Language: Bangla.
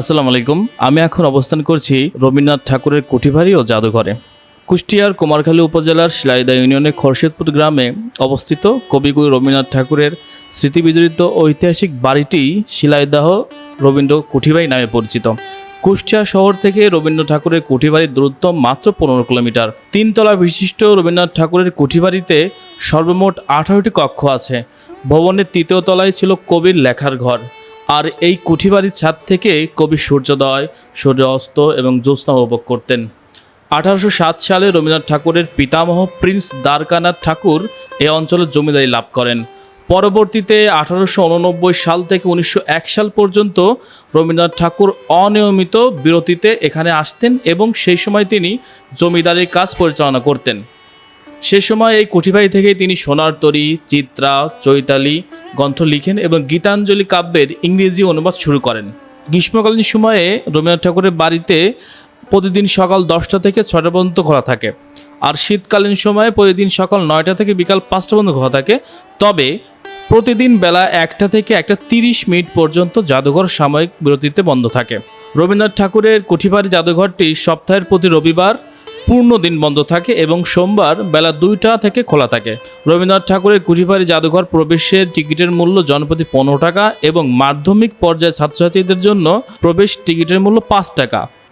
আসসালামু আলাইকুম। আমি এখন অবস্থান করছি রবীন্দ্রনাথ ঠাকুরের কুঠিবাড়ি ও জাদুঘরে। কুষ্টিয়ার কুমারখালী উপজেলার শিলাইদা ইউনিয়নের খরশেদপুর গ্রামে অবস্থিত কবিগুরু রবীন্দ্রনাথ ঠাকুরের স্মৃতিবিজড়িত ঐতিহাসিক বাড়িটি শিলাইদাহ রবীন্দ্র কুঠিবাড়ি নামে পরিচিত। কুষ্টিয়া শহর থেকে রবীন্দ্র ঠাকুরের কুঠিবাড়ির দূরত্ব মাত্র পনেরো কিলোমিটার। তিনতলা বিশিষ্ট রবীন্দ্রনাথ ঠাকুরের কুঠিবাড়িতে সর্বমোট আঠারোটি কক্ষ আছে। ভবনের তৃতীয় তলায় ছিল কবির লেখার ঘর। আর এই কুঠিবাড়ির ছাদ থেকে কবি সূর্যোদয় সূর্য অস্ত এবং জ্যোৎস্না উপভোগ করতেন। আঠারোশো সাত সালে রবীন্দ্রনাথ ঠাকুরের পিতামহ প্রিন্স দ্বারকানাথ ঠাকুর এ অঞ্চলের জমিদারি লাভ করেন। পরবর্তীতে আঠারোশো উননব্বই সাল থেকে উনিশশো এক সাল পর্যন্ত রবীন্দ্রনাথ ঠাকুর অনিয়মিত বিরতিতে এখানে আসতেন এবং সেই সময় তিনি জমিদারির কাজ পরিচালনা করতেন। সে সময় এই কুঠিবাড়ি থেকে তিনি সোনার তরী, চিত্রা, চৈতালি গ্রন্থ লিখেন এবং গীতাঞ্জলি কাব্যের ইংরেজি অনুবাদ শুরু করেন। গ্রীষ্মকালীন সময়ে রবীন্দ্রনাথ ঠাকুরের বাড়িতে প্রতিদিন সকাল দশটা থেকে ছটা পর্যন্ত খোলা থাকে। আর শীতকালীন সময়ে প্রতিদিন সকাল নয়টা থেকে বিকাল পাঁচটা পর্যন্ত খোলা থাকে। তবে প্রতিদিন বেলা একটা থেকে একটা তিরিশ মিনিট পর্যন্ত জাদুঘর সাময়িক বিরতিতে বন্ধ থাকে। রবীন্দ্রনাথ ঠাকুরের কুঠিবাড়ি জাদুঘরটি সপ্তাহের প্রতি রবিবার পূর্ণ দিন বন্ধ থাকে এবং সোমবার বেলা দুইটা থেকে খোলা থাকে। রবীন্দ্রনাথ ঠাকুরের কুচিপাড়ি জাদুঘর প্রবেশের টিকিটের মূল্য জনপ্রতি পনেরো টাকা এবং মাধ্যমিক পর্যায়ে ছাত্রছাত্রীদের জন্য প্রবেশ টিকিটের মূল্য পাঁচ টাকা।